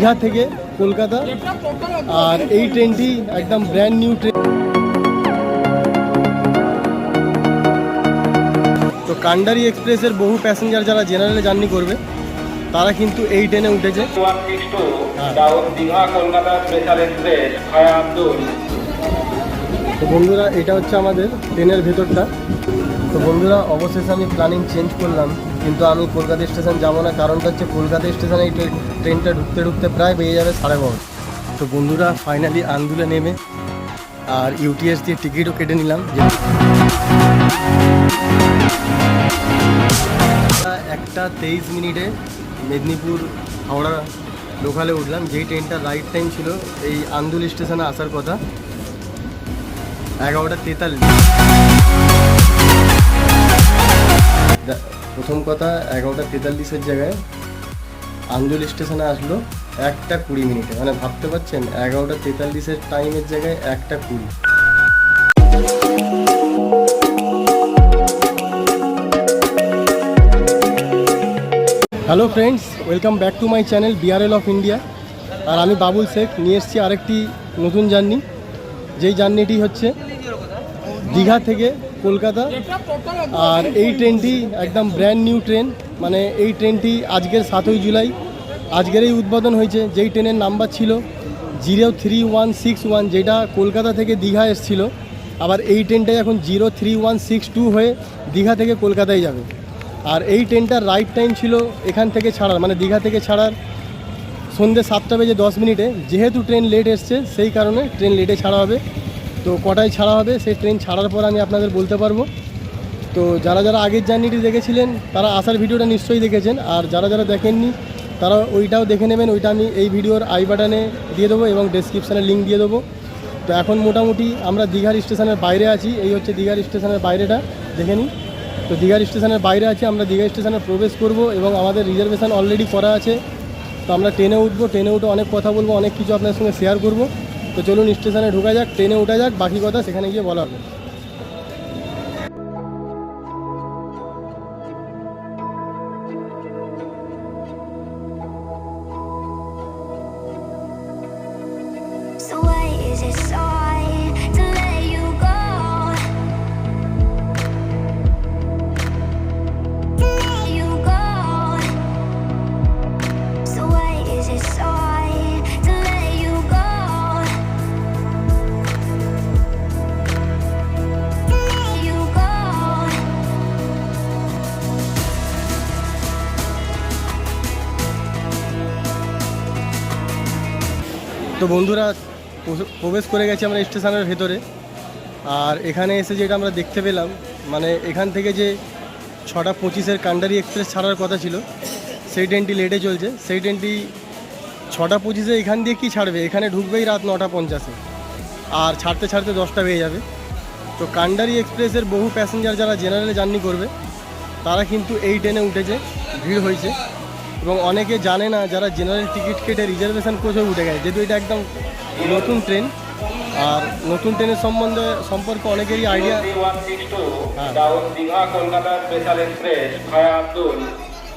দীঘা থেকে কলকাতা। আর এই ট্রেনটি একদম ব্র্যান্ড নিউ ট্রেন তো কান্ডারি এক্সপ্রেসের বহু প্যাসেঞ্জার যারা জেনারেলে জার্নি করবে, তারা কিন্তু এই ট্রেনে উঠেছে। আব্দুল তো বন্ধুরা, এটা হচ্ছে আমাদের ট্রেনের ভেতরটা। তো বন্ধুরা, অবশেষে আমি প্ল্যানিং চেঞ্জ করলাম। কিন্তু আমি কলকাতা স্টেশন যাব না। কারণটা হচ্ছে কলকাতা স্টেশনে এই ট্রে- ট্রেনটা ঢুকতে ঢুকতে প্রায় বেরিয়ে যাবে সাড়ে বারো তো বন্ধুরা ফাইনালি আন্দুলে নেমে আর ইউটিএস দিয়ে টিকিটও কেটে নিলাম। একটা তেইশ মিনিটে মেদিনীপুর হাওড়া লোকালে উঠলাম। যেই ট্রেনটা রাইট টাইম ছিল, এই আন্দুল স্টেশনে আসার কথা। এগারোটা তেতাল্লিশ। প্রথম কথা, এগারোটা তেতাল্লিশের জায়গায় আন্দুল স্টেশনে আসলো একটা কুড়ি মিনিটে। মানে ভাবতে পারছেন, এগারোটা তেতাল্লিশের টাইমের জায়গায় একটা কুড়ি। Hello friends, welcome back to my channel BRL of India. আর আমি বাবুল শেখ, নিয়ে এসেছি আরেকটি নতুন জার্নি। যেই জার্নিটি হচ্ছে দীঘা থেকে কলকাতা। আর এই ট্রেনটি একদম ব্র্যান্ড নিউ ট্রেন মানে এই ট্রেনটি আজকের সাতই জুলাই। আজকেরই উদ্বোধন হয়েছে, যেই ট্রেনের নাম্বার ছিল zero three one six one যেটা কলকাতা থেকে দীঘা এসেছিল। আবার এই ট্রেনটা এখন zero three one six two হয়ে দীঘা থেকে কলকাতায় যাবে। আর এই ট্রেনটার রাইট টাইম ছিল এখান থেকে ছাড়ার মানে দীঘা থেকে ছাড়ার সন্ধ্যে সাতটা বেজে দশ মিনিটে। যেহেতু ট্রেন লেট এসছে, সেই কারণে ট্রেন লেটে ছাড়া হবে। তো কটায় ছাড়া হবে? সেই ট্রেন ছাড়ার পর আমি আপনাদের বলতে পারব। তো যারা যারা আগের জার্নিটি দেখেছিলেন, তারা আসার ভিডিওটা নিশ্চয়ই দেখেছেন। আর যারা যারা দেখেননি, তারা ওইটাও দেখে নেবেন। ওইটা আমি এই ভিডিওর আই বাটনে দিয়ে দেবো এবং ডেসক্রিপশানে লিঙ্ক দিয়ে দেবো। তো এখন মোটামুটি আমরা দীঘার স্টেশনের বাইরে আছি। এই হচ্ছে দীঘার স্টেশনের বাইরেটা। দেখে নিই তো দীঘার স্টেশনের বাইরে আছি। আমরা দীঘা স্টেশনে প্রবেশ করব এবং আমাদের রিজার্ভেশন অলরেডি করা আছে। তো আমরা ট্রেনে উঠবো। ট্রেনে উঠে অনেক কথা বলব, অনেক কিছু আপনার সঙ্গে শেয়ার করব। তো চলুন স্টেশনে ঢুকা যাক ট্রেনে উঠা যাক বাকি কথা সেখানে গিয়ে বলা হবে। তো বন্ধুরা প্রবেশ করে গেছি আমরা স্টেশনের ভেতরে। আর এখানে এসে যেটা আমরা দেখতে পেলাম মানে এখান থেকে যে ছটা পঁচিশের কান্ডারি এক্সপ্রেস ছাড়ার কথা ছিল, সেই ট্রেনটি লেটে চলছে। সেই ট্রেনটি ছটা পঁচিশে এখান দিয়ে কি ছাড়বে? এখানে ঢুকবেই রাত নটা পঞ্চাশে। আর ছাড়তে ছাড়তে দশটা বেজে যাবে। তো কান্ডারি এক্সপ্রেসের বহু প্যাসেঞ্জার যারা জেনারেলে জার্নি করবে, তারা কিন্তু এই ট্রেনে উঠেছে, ভিড় হয়েছে। এবং অনেকে জানে না যারা জেনারেল টিকিট কেটে রিজার্ভেশন কোচে উঠে গেছে, যেহেতু এটা একদম নতুন ট্রেন আর নতুন ট্রেনের সম্বন্ধে, সম্পর্কে অনেকেরই আইডিয়া হ্যাঁ। Digha Kolkata special express via Andul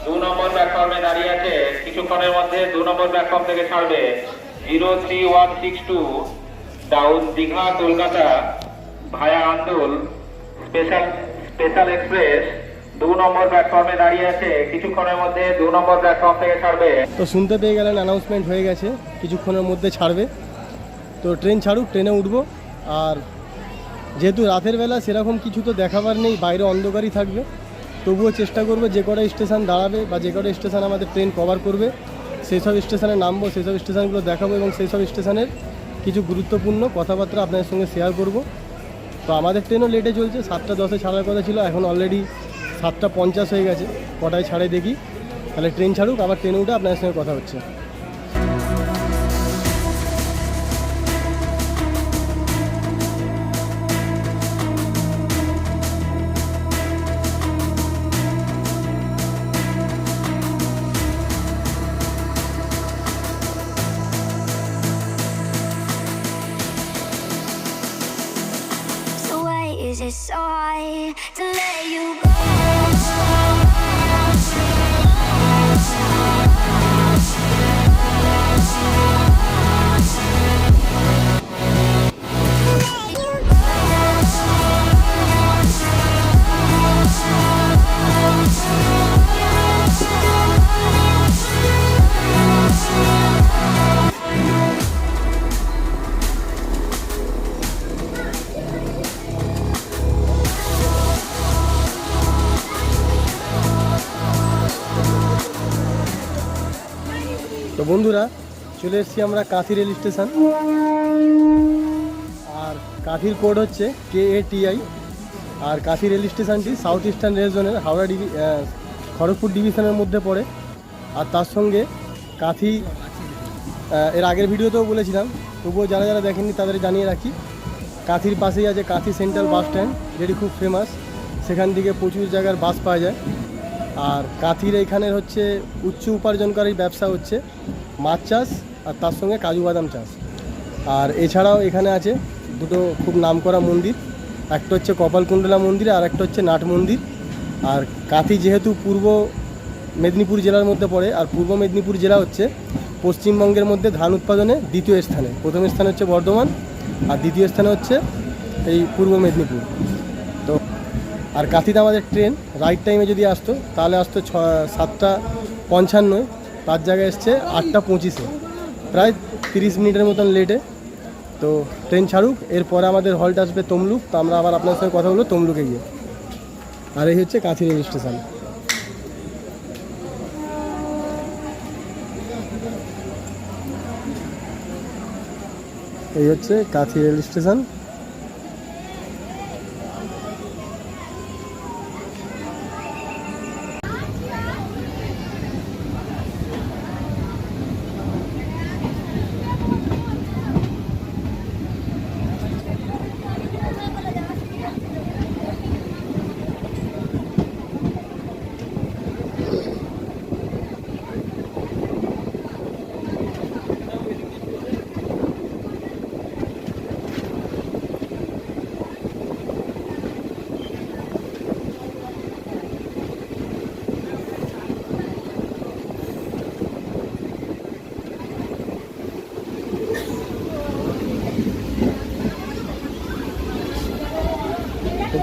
দু নম্বর প্ল্যাটফর্মে দাঁড়িয়ে আছে কিছুক্ষণের মধ্যে দু নম্বর প্ল্যাটফর্ম থেকে ছাড়বে zero three one six two down Digha Kolkata via Andul special special express তো শুনতে পেয়ে গেলেন অ্যানাউন্সমেন্ট হয়ে গেছে। কিছুক্ষণের মধ্যে ছাড়বে। তো ট্রেন ছাড়ুক, ট্রেনে উঠবো। আর যেহেতু রাতের বেলা সেরকম কিছু তো দেখাবার নেই, বাইরে অন্ধকারই থাকবে। তবুও চেষ্টা করব যে কটা স্টেশন দাঁড়াবে বা যে কটা স্টেশন আমাদের ট্রেন কভার করবে। সেই সব স্টেশনে নামবো, সেই সব স্টেশনগুলো দেখাবো এবং সেই সব স্টেশনের কিছু গুরুত্বপূর্ণ কথাবার্তা আপনাদের সঙ্গে শেয়ার করব। তো আমাদের ট্রেনও লেটে চলছে, সাতটা দশে ছাড়ার কথা ছিল, এখন অলরেডি সাতটা পঞ্চাশ হয়ে গেছে, কটায় ছাড়ে দেখি। তাহলে ট্রেন ছাড়ুক, আবার ট্রেনে উঠে আপনার সঙ্গে কথা হচ্ছে। বন্ধুরা, চলে এসেছি আমরা কাঁথি রেল স্টেশন। আর কাঁথির কোড হচ্ছে কে এ টিআই আর কাঁথি রেল স্টেশনটি সাউথ ইস্টার্ন রেল জোনের হাওড়া ডিভি খড়গপুর ডিভিশনের মধ্যে পড়ে। আর তার সঙ্গে কাঁথি এর আগের ভিডিওতেও বলেছিলাম, তবুও যারা যারা দেখেননি তাদের জানিয়ে রাখি, কাঁথির পাশেই আছে কাঁথি সেন্ট্রাল বাস স্ট্যান্ড, যেটি খুব ফেমাস সেখান থেকে প্রচুর জায়গার বাস পাওয়া যায়। আর কাঁথির এখানের হচ্ছে উচ্চ উপার্জনকারী ব্যবসা হচ্ছে মাছ চাষ আর তার সঙ্গে কাজু বাদাম চাষ। আর এছাড়াও এখানে আছে দুটো খুব নামকরা মন্দির। একটা হচ্ছে কপালকুণ্ডলা মন্দির আর একটা হচ্ছে নাট মন্দির। আর কাঁথি যেহেতু পূর্ব মেদিনীপুর জেলার মধ্যে পড়ে, আর পূর্ব মেদিনীপুর জেলা হচ্ছে পশ্চিমবঙ্গের মধ্যে ধান উৎপাদনে দ্বিতীয় স্থানে। প্রথম স্থানে হচ্ছে বর্ধমান, আর দ্বিতীয় স্থানে হচ্ছে এই পূর্ব মেদিনীপুর। তো আর কাঁথিতে আমাদের ট্রেন, রাইট টাইমে যদি আসতো, তাহলে আসতো ছ, সাতটা পঞ্চান্নয়। তার জায়গায় এসছে আটটা পঁচিশে, প্রায় তিরিশ মিনিটের মতন লেটে তো ট্রেন ছাড়ুক, এরপরে আমাদের হল্ট আসবে তমলুক, তো আমরা আবার আপনার সঙ্গে কথা বলব তমলুকে গিয়ে। আর এই হচ্ছে কাঁথি রেল স্টেশন। এই হচ্ছে কাঁথি রেল স্টেশন।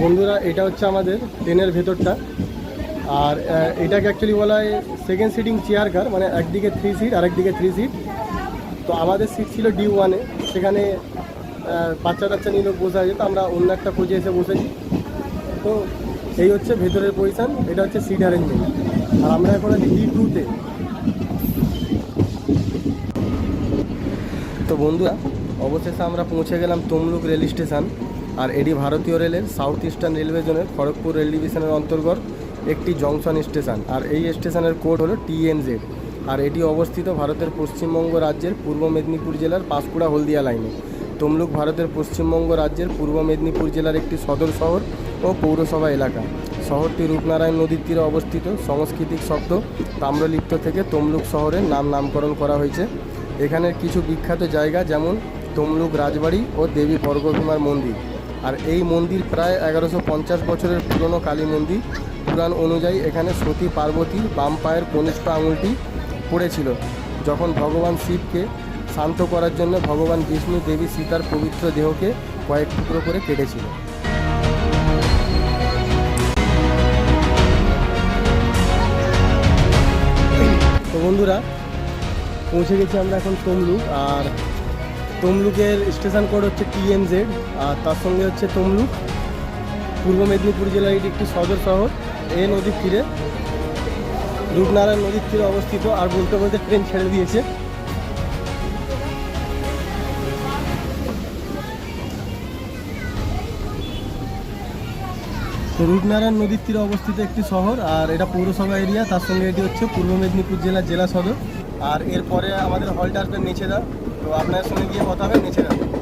বন্ধুরা, এটা হচ্ছে আমাদের ট্রেনের ভেতরটা। আর এটাকে অ্যাকচুয়ালি বলা হয় সেকেন্ড সিটিং চেয়ার কার মানে একদিকে থ্রি সিট আর একদিকে থ্রি সিট তো আমাদের সিট ছিল ডি ওয়ানে সেখানে বাচ্চা টাচ্চা নিয়ে লোক বসে আছে, তো আমরা অন্য একটা কোচে এসে বসেছি। তো এই হচ্ছে ভেতরের পজিশান এটা হচ্ছে সিট অ্যারেঞ্জমেন্ট আর আমরা এখন আছি ডি টুতে তো বন্ধুরা, অবশেষে আমরা পৌঁছে গেলাম তমলুক রেল স্টেশন। আর এটি ভারতীয় রেলের সাউথ ইস্টার্ন রেলওয়ে জোনের খড়গপুর রেল ডিভিশনের অন্তর্গত একটি জংশন স্টেশন আর এই স্টেশনের কোড হলো টিএনজেড আর এটি অবস্থিত ভারতের পশ্চিমবঙ্গ রাজ্যের পূর্ব মেদিনীপুর জেলার পাঁশকুড়া হলদিয়া লাইনে তমলুক ভারতের পশ্চিমবঙ্গ রাজ্যের পূর্ব মেদিনীপুর জেলার একটি সদর শহর ও পৌরসভা এলাকা। শহরটি রূপনারায়ণ নদীর তীরে অবস্থিত। সাংস্কৃতিক শব্দ তাম্রলিপ্ত থেকে তমলুক শহরের নাম নামকরণ করা হয়েছে। এখানের কিছু বিখ্যাত জায়গা যেমন তমলুক রাজবাড়ি ও দেবী বর্গভীমার মন্দির। আর এই মন্দির প্রায় এগারোশো পঞ্চাশ বছরের পুরনো কালী মন্দির। পুরাণ অনুযায়ী এখানে সতী পার্বতী বাম পায়ের কনিষ্ঠ আঙুলটি পড়েছিল। যখন ভগবান শিবকে শান্ত করার জন্য ভগবান বিষ্ণু দেবী সীতার পবিত্র দেহকে কয়েক টুকরো করে কেটেছিল। তো বন্ধুরা, পৌঁছে গেছি আমরা এখন তমলুক। আর তমলুকের স্টেশন কোড হচ্ছে টিএমজেড আর তার সঙ্গে হচ্ছে তমলুক। পূর্ব মেদিনীপুর জেলার এটি একটি সদর শহর, এ নদীর তীরে। রূপনারায়ণ নদীর তীরে অবস্থিত, আর বলতে বলতে ট্রেন ছেড়ে দিয়েছে। তো রূপনারায়ণ নদীর তীরে অবস্থিত একটি শহর, আর এটা পৌরসভা এরিয়া, তার সঙ্গে এটি হচ্ছে পূর্ব মেদিনীপুর জেলার জেলা সদর। আর এরপরে আমাদের হল্ট আসবে নেচেদা তো আপনার সঙ্গে গিয়ে কথা হবে নেচেদা তো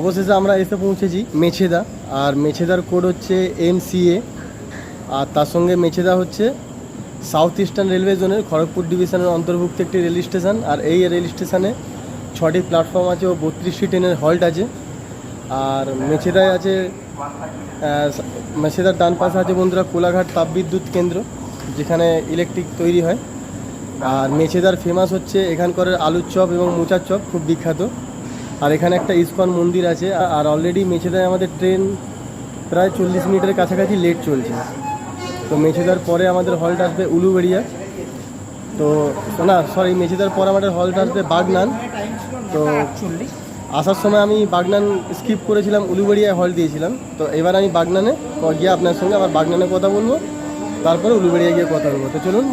অবশেষে আমরা এসে পৌঁছেছি মেছেদা। আর মেছেদার কোড হচ্ছে এমসিএ আর তার সঙ্গে মেছেদা হচ্ছে সাউথ ইস্টার্ন রেলওয়ে জোনের খড়গপুর ডিভিশনের অন্তর্ভুক্ত একটি রেল স্টেশন আর এই রেল স্টেশনে ছটি প্ল্যাটফর্ম আছে ও বত্রিশটি ট্রেনের হল্ট আছে। আর মেছেদায় আছে মেছেদার ডান পাশে আছে বন্ধুরা কোলাঘাট তাপবিদ্যুৎ কেন্দ্র, যেখানে ইলেকট্রিক তৈরি হয়। আর মেছেদার ফেমাস হচ্ছে এখানকার আলুর চপ এবং মোচার চপ, খুব বিখ্যাত। আর এখানে একটা ইস্কন মন্দির আছে, আর অলরেডি মেছেদায় আমাদের ট্রেন প্রায় চল্লিশ মিনিটের কাছাকাছি লেট চলছে। তো মেছেদার পরে আমাদের হল্ট আসবে উলুবেড়িয়া। তো, না সরি মেছেদার পরে আমাদের হল্ট আসবে বাগনান। তো আসার সময় আমি বাগনান স্কিপ করেছিলাম, উলুবেড়িয়ায় হল্ট দিয়েছিলাম। তো এবার আমি বাগনানে গিয়ে আপনার সঙ্গে আবার বাগনানে কথা বলব, তারপরে উলুবেড়িয়া গিয়ে কথা বলব। তো চলুন,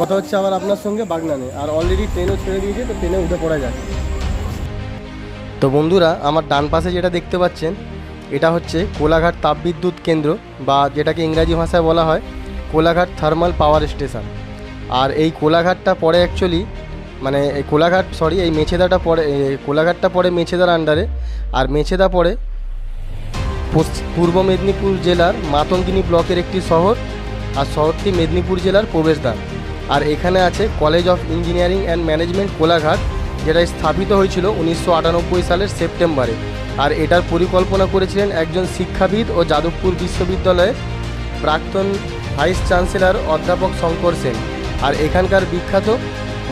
কথা হচ্ছে আবার আপনার সঙ্গে বাগনানে। আর অলরেডি ট্রেনও ছেড়ে দিয়েছে, তো ট্রেনে উঠে পড়া যায় তো বন্ধুরা, আমার ডান পাশে যেটা দেখতে পাচ্ছেন, এটা হচ্ছে কোলাঘাট তাপবিদ্যুৎ কেন্দ্র বা যেটাকে ইংরাজি ভাষায় বলা হয় কোলাঘাট থার্মাল পাওয়ার স্টেশন আর এই কোলাঘাটটা পড়ে অ্যাকচুয়ালি মানে এই কোলাঘাট সরি এই মেছেদাটা এই কোলাঘাটটা পড়ে মেছেদার আন্ডারে আর মেছেদা পশ্চ- পূর্ব মেদিনীপুর জেলার মাতঙ্গিনী ব্লকের একটি শহর, আর শহরটি মেদিনীপুর জেলার প্রবেশদ্বার। আর এখানে আছে college of engineering and management Kolaghat যেটা স্থাপিত হয়েছিল উনিশশো আটানব্বই সালের সেপ্টেম্বরে। আর এটার পরিকল্পনা করেছিলেন একজন শিক্ষাবিদ ও যাদবপুর বিশ্ববিদ্যালয়ের প্রাক্তন ভাইস চ্যান্সেলর অধ্যাপক শঙ্কর সেন। আর এখানকার বিখ্যাত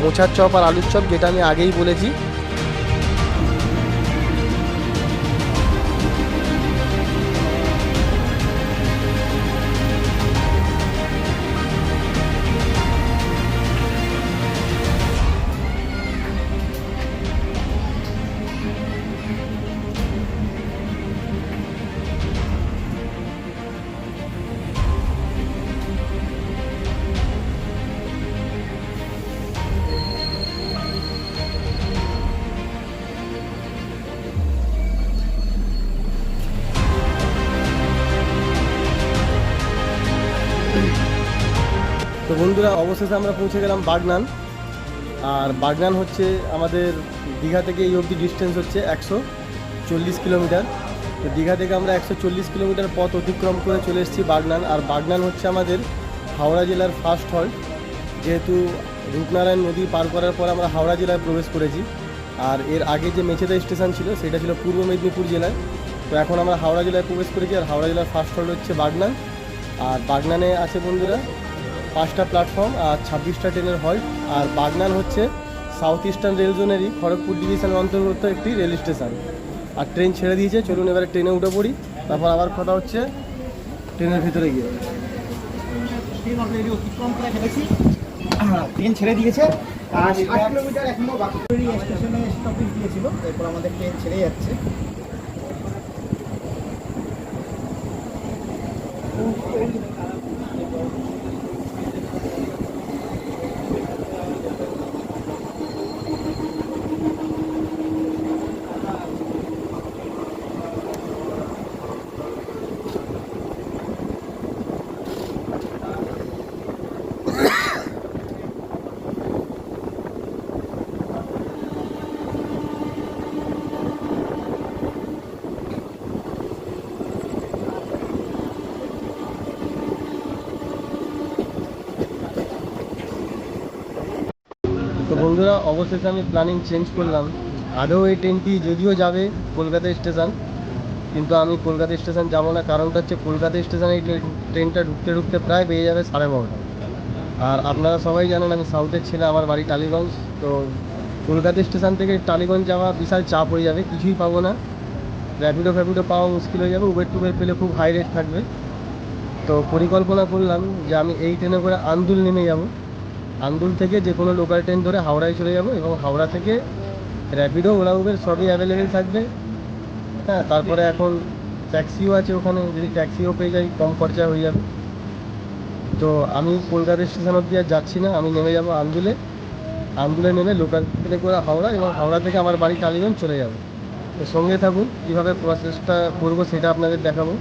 মোছার চপ আর আলুর চপ যেটা আমি আগেই বলেছি বন্ধুরা, অবশেষে আমরা পৌঁছে গেলাম বাগনান। আর বাগনান হচ্ছে আমাদের দীঘা থেকে এই অবধি ডিস্টেন্স হচ্ছে একশো চল্লিশ কিলোমিটার। তো দীঘা থেকে আমরা একশো চল্লিশ কিলোমিটার পথ অতিক্রম করে চলে এসেছি বাগনান। আর বাগনান হচ্ছে আমাদের হাওড়া জেলার ফার্স্ট হল্ট যেহেতু রূপনারায়ণ নদী পার করার পর আমরা হাওড়া জেলায় প্রবেশ করেছি। আর এর আগে যে মেছেদা স্টেশন ছিল, সেটা ছিল পূর্ব মেদিনীপুর জেলায়। তো এখন আমরা হাওড়া জেলায় প্রবেশ করেছি। আর হাওড়া জেলার ফার্স্ট হল্ট হচ্ছে বাগনান। আর বাগনানে আছে বন্ধুরা পাঁচটা প্ল্যাটফর্ম আর ছাব্বিশটা ট্রেনের হল্ট আর বাগনান হচ্ছে সাউথ ইস্টার্ন রেল জোনেরই খড়গপুর ডিভিশনের অন্তর্গত একটি রেল স্টেশন আর ট্রেন ছেড়ে দিয়েছে চলুন এবারে ট্রেনে উঠে পড়ি। তারপর আবার কথা হচ্ছে ট্রেনের ভিতরে গিয়ে। ট্রেন ছেড়ে দিয়েছে আর ষাট কিলোমিটার এখনও বাকি। স্টেশনে স্টপেজ দিয়েছিল। এরপর আমাদের ট্রেন ছেড়ে যাচ্ছে। তো বন্ধুরা, অবশেষে আমি প্ল্যানিং চেঞ্জ করলাম। আদৌ এই ট্রেনটি যদিও যাবে কলকাতা স্টেশন কিন্তু আমি কলকাতা স্টেশন যাব না। কারণটা হচ্ছে কলকাতা স্টেশনে এই ট্রেন- ট্রেনটা ঢুকতে ঢুকতে প্রায় বেজে যাবে সাড়ে বারোটা। আর আপনারা সবাই জানেন, আমি সাউথের ছেলে, আমার বাড়ি টালিগঞ্জ। তো কলকাতা স্টেশন থেকে টালিগঞ্জ যাওয়া বিশাল চাপ হয়ে যাবে, কিছুই পাবো না। র্যাপিডো ফ্যাপিডো পাওয়া মুশকিল হয়ে যাবে উবের টুবের পেলে খুব হাই রেট থাকবে। তো পরিকল্পনা করলাম যে আমি এই ট্রেনে করে আন্দুল নেমে যাব। আন্দুল থেকে যে কোনো লোকাল ট্রেন ধরে হাওড়ায় চলে যাব এবং হাওড়া থেকে র্যাপিডো ওলা উবের সবই অ্যাভেলেবেল থাকবে। হ্যাঁ তারপরে এখন ট্যাক্সিও আছে ওখানে, যদি ট্যাক্সিও পেয়ে যাই, কম খরচা হয়ে যাবে। তো আমি কলকাতা স্টেশন অব্দি আর যাচ্ছি না, আমি নেমে যাব আন্দুলে। আন্দুলে নেমে লোকাল ট্রেনে করে হাওড়া এবং হাওড়া থেকে আমার বাড়ি টালিগঞ্জ চলে যাব। তো সঙ্গে থাকুন, কীভাবে প্রসেসটা করব সেটা আপনাদের দেখাবো।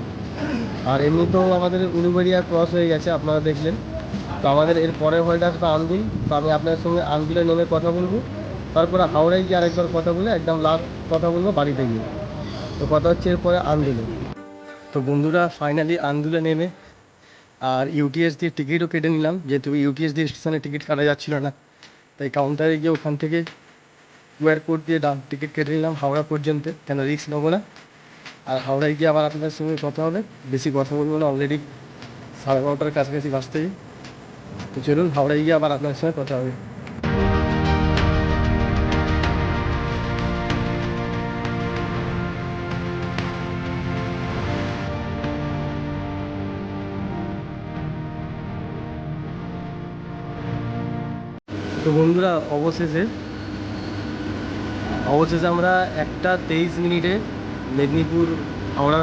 আর এমনিতেও আমাদের উলুবেড়িয়া ক্রস হয়ে গেছে, আপনারা দেখলেন। তো আমাদের এর পরের হলটা আসবে আন্দুল তো আমি আপনার সঙ্গে আন্দুলে নেমে কথা বলব। তারপরে হাওড়ায় গিয়ে আরেকবার কথা বলে একদম লাস্ট কথা বলব বাড়িতে গিয়ে। তো কথা হচ্ছে এরপরে আন্দুলে তো বন্ধুরা ফাইনালি আন্দুলে নেমে আর ইউটিএস দিয়ে টিকিটও কেটে নিলাম। যেহেতু ইউটিএস দিয়ে স্টেশনে টিকিট কাটা যাচ্ছিল না, তাই কাউন্টারে গিয়ে ওখান থেকে কিউআর কোড দিয়ে দাম টিকিট কেটে নিলাম হাওড়া পর্যন্ত। কেন রিস্ক নেব না। আর হাওড়ায় গিয়ে আবার আপনাদের সঙ্গে কথা হবে। বেশি কথা বলব না অলরেডি সাড়ে বারোটার কাছাকাছি বাসতেই চলুন, হাওড়ায় গিয়ে আবার আপনাদের সঙ্গে কথা হবে। তো বন্ধুরা, অবশেষে অবশেষে আমরা একটা তেইশ মিনিটে মেদিনীপুর হাওড়া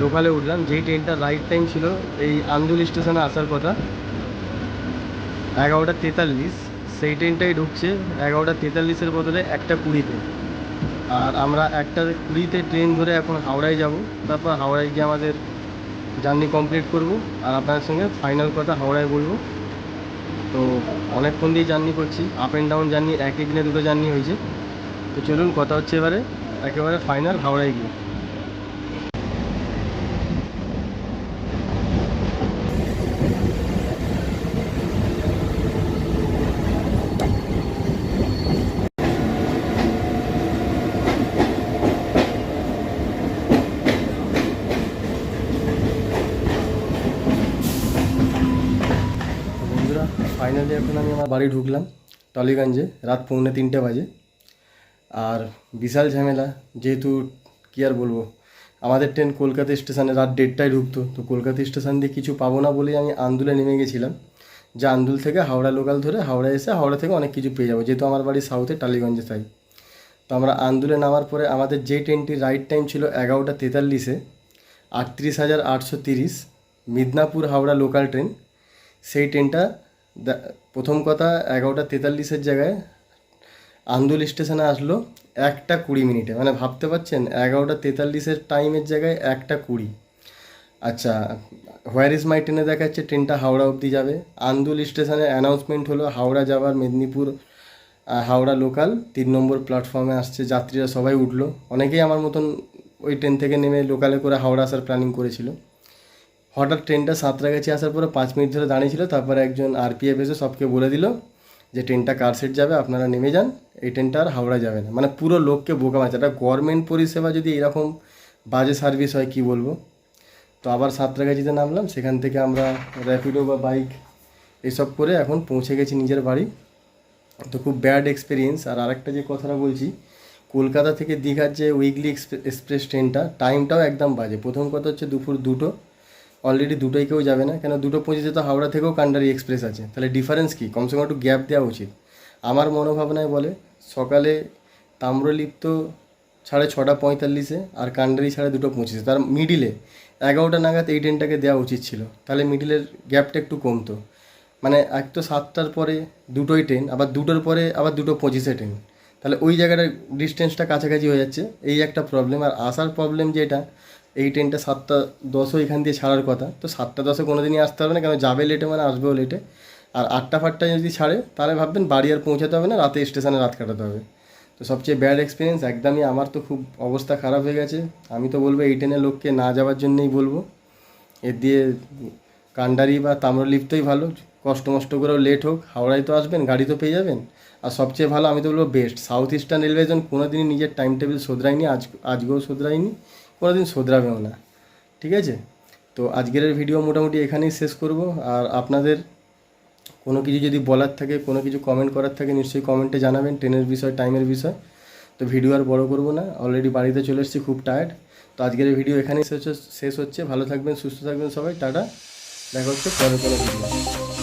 লোকালে উঠলাম। যেই ট্রেনটা রাইট টাইম ছিল, এই আন্দুল স্টেশনে আসার কথা। এগারোটা তেতাল্লিশ, সেই ট্রেনটাই ঢুকছে এগারোটা তেতাল্লিশের বদলে একটা কুড়িতে। আর আমরা একটা কুড়িতে ট্রেন ধরে এখন হাওড়ায় যাব। তারপর হাওড়ায় গিয়ে আমাদের জার্নি কমপ্লিট করব। আর আপনাদের সঙ্গে ফাইনাল কথা হাওড়ায় বলব। তো অনেকক্ষণ দিয়ে জার্নি করছি। আপ অ্যান্ড ডাউন জার্নি একই দিনে দুটো জার্নি হয়েছে। তো চলুন, কথা হচ্ছে এবারে। একেবারে ফাইনাল হাওড়ায় গিয়ে তো বন্ধুরা ফাইনালি এখন আমি আমার বাড়ি ঢুকলাম টলিগঞ্জে, রাত পৌনে তিনটে বাজে। আর বিশাল ঝামেলা, যেহেতু কী আর বলব, আমাদের ট্রেন কলকাতা স্টেশনে রাত দেড়টায় ঢুকতো, তো কলকাতা স্টেশন দিয়ে কিছু পাবো না বলেই আমি আন্দুলে নেমে গেছিলাম। যে আন্দুল থেকে হাওড়া লোকাল ধরে হাওড়া এসে হাওড়া থেকে অনেক কিছু পেয়ে যাব, যেহেতু আমার বাড়ি সাউথে টালিগঞ্জে তাই। তো আমরা আন্দুলে নামার পরে আমাদের যে ট্রেনটি রাইট টাইম ছিল এগারোটা তেতাল্লিশে, আটত্রিশ হাজার আটশো তিরিশ, মিদনাপুর হাওড়া লোকাল ট্রেন সেই ট্রেনটা প্রথম কথা এগারোটা তেতাল্লিশের জায়গায় আন্দুল স্টেশনে আসলো একটা কুড়ি মিনিটে। মানে ভাবতে পারছেন, এগারোটা তেতাল্লিশের টাইমের জায়গায় একটা কুড়ি। আচ্ছা হোয়ার ইজ মাই ট্রেনে দেখাচ্ছে ট্রেনটা হাওড়া অবধি যাবে। আন্দুল স্টেশনে অ্যানাউন্সমেন্ট হলো হাওড়া যাওয়ার মেদিনীপুর হাওড়া লোকাল তিন নম্বর প্ল্যাটফর্মে আসছে, যাত্রীরা সবাই উঠল। অনেকেই আমার মতন ওই ট্রেন থেকে নেমে লোকালে করে হাওড়া আসার প্ল্যানিং করেছিল। হঠাৎ ট্রেনটা সাঁতরাগাছি আসার পরে পাঁচ মিনিট ধরে দাঁড়িয়েছিল, তারপরে একজন আরপিএফ এসে সবকে বলে দিল যে ট্রেনটা কার সেট যাবে, আপনারা নেমে যান, এই ট্রেনটা আর হাওড়া যাবে না। মানে পুরো লোককে বোকা মারছে একটা গভর্নমেন্ট পরিষেবা যদি এরকম বাজে সার্ভিস হয়, কি বলব? তো আবার সাঁতরাগাছিতে নামলাম, সেখান থেকে আমরা র্যাপিডো বা বাইক এসব করে এখন পৌঁছে গেছি নিজের বাড়ি। তো খুব ব্যাড এক্সপিরিয়েন্স আর আরেকটা যে কথাটা বলছি, কলকাতা থেকে দীঘার যে উইকলি এক্সপ্রেস ট্রেনটা টাইমটাও একদম বাজে। প্রথম কথা হচ্ছে দুপুর দুটো। অলরেডি দুটোই কেউ যাবে না। কেন? দুটো পঁচিশে তো হাওড়া থেকেও কান্ডারি এক্সপ্রেস আছে। তাহলে ডিফারেন্স কী? কমসে কম একটু গ্যাপ দেওয়া উচিত। আমার মনোভাবনায় বলে, সকালে তাম্রলিপ্ত সাড়ে ছটা পঁয়তাল্লিশে আর কান্ডারি সাড়ে দুটো পঁচিশে। তার মিডিলে এগারোটা নাগাদ এই ট্রেনটাকে দেওয়া উচিত ছিল। তাহলে মিডিলের গ্যাপটা একটু কমতো। মানে এক তো সাতটার পরে দুটোই ট্রেন আবার দুটোর পরে আবার দুটো পঁচিশে ট্রেন তাহলে ওই জায়গাটার ডিস্টেন্সটা কাছাকাছি হয়ে যাচ্ছে। এই একটা প্রবলেম আর আসার প্রবলেম যেটা এই ট্রেনটা সাতটা দশও এখান দিয়ে ছাড়ার কথা। তো সাতটা দশে কোনো দিনই আসতে হবে না, কেন যাবে লেটে মানে আসবেও লেটে আর আটটা ফাটটায় যদি ছাড়ে, তাহলে ভাববেন বাড়ি আর পৌঁছাতে হবে না, রাতে স্টেশনে রাত কাটাতে হবে। তো সবচেয়ে ব্যাড এক্সপিরিয়েন্স একদমই আমার তো খুব অবস্থা খারাপ হয়ে গেছে। আমি তো বলব এই ট্রেনের লোককে না যাওয়ার জন্যই বলব। এর দিয়ে কান্ডারি বা তাম্রলিপ্তই ভালো, কষ্ট মষ্ট করেও লেট হোক। হাওড়ায় তো আসবেন, গাড়ি তো পেয়ে যাবেন। আর সবচেয়ে ভালো আমি তো বলব best south eastern railway zone কোনো দিনই নিজের টাইম টেবিল শোধরায়নি, আজ, আজকেও শোধরায়নি। কোনো দিন শোধরাবেও না। ঠিক আছে? তো আজকের ভিডিও মোটামুটি এখানেই শেষ করব। আর আপনাদের কোনো কিছু যদি বলার থাকে, কোনো কিছু কমেন্ট করার থাকে, নিশ্চয়ই কমেন্টে জানাবেন ট্রেনের বিষয় টাইমের বিষয়। তো ভিডিও আর বড় করব না। অলরেডি বাড়িতে চলে এসেছি, খুব টায়ার্ড তো আজকের ভিডিও এখানেই শেষ হচ্ছে- ভালো থাকবেন, সুস্থ থাকবেন সবাই। টাটা। দেখা হচ্ছে পরে কোনো ভিডিও